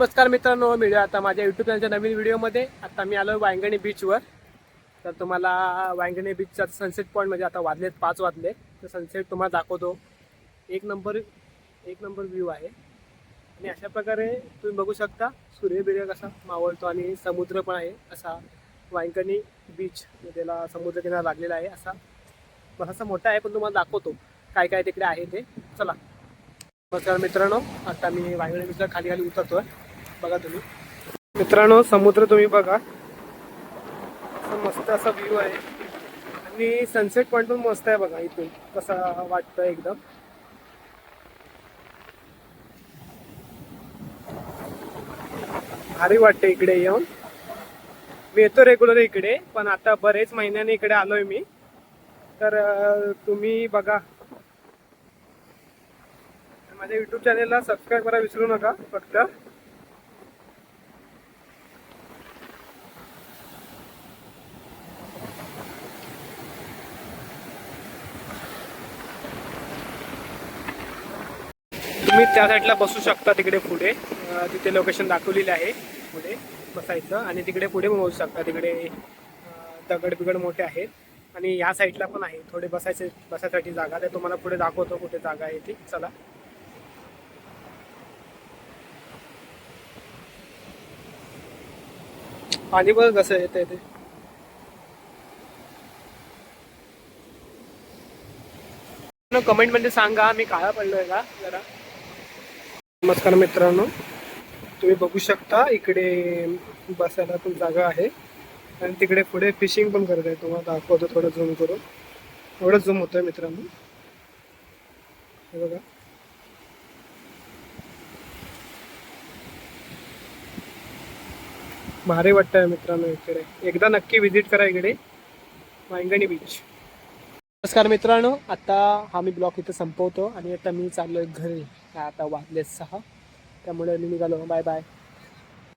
नमस्कार मित्रांनो मिळूया आता माझ्या युट्यूब चॅनलच्या नवीन व्हिडिओमध्ये आता मी आलो वांगणी बीचवर तर तुम्हाला वांगणी बीचचा सनसेट पॉईंट म्हणजे आता वाजलेत पाच वाजले. तर सनसेट तुम्हाला दाखवतो. एक नंबर एक नंबर व्ह्यू आहे. आणि अशा प्रकारे तुम्ही बघू शकता सूर्यबिर्य कसा मावळतो आणि समुद्र पण आहे असा वांगणी बीच त्याला समुद्रकिनारा लागलेला आहे असा बरासा मोठा आहे पण तुम्हाला दाखवतो काय काय तिकडे आहे ते. चला. नमस्कार मित्रांनो आता मी वांगणी बीचला खाली खाली आहे बघा तुम्ही. मित्रांनो समुद्र तुम्ही बघा. मस्त असा व्ह्यू आहे. आणि सनसेट पॉईंट पण मस्त आहे बघा इथून. कसा वाटतं एकदम. भारी वाटतं इकडे येऊन. मी येतो रेग्युलर इकडे पण आता बरेच महिन्याने इकडे आलोय मी. तर तुम्ही बघा. माझ्या युट्यूब चॅनेलला सबस्क्राईब करा विसरू नका फक्त. तुम्ही त्या साईडला बसू शकता तिकडे पुढे. तिथे लोकेशन दाखवलेले आहे पुढे बसायचं आणि तिकडे पुढे पण बसू शकता. तिकडे दगड बिगड मोठे आहेत आणि ह्या साईडला पण आहे. थोडे बसायचे बसायसाठी जागा ते तुम्हाला पुढे दाखवतो कुठे जागा आहे ती. चला. पाणी बघ कसं येतंय ते कमेंटमध्ये सांगा. मी काळा पडलोय का? जरा. नमस्कार मित्रांनो. तुम्ही बघू शकता इकडे बसायला पण जागा आहे. आणि तिकडे पुढे फिशिंग पण करत आहे. तुम्हाला दाखवतो थोडं झूम करून. एवढं झूम होतोय मित्रांनो. हे बघा. भारी वाटतंय मित्रांनो इकडे. एकदा नक्की व्हिजिट करा इकडे. वांगणी बीच नमस्कार मित्रांनो आता हा मी ब्लॉग इथं संपवतो आणि आता मी चाललोय घरी. आता वाजले सहा. त्यामुळे मी निघालो. Bye bye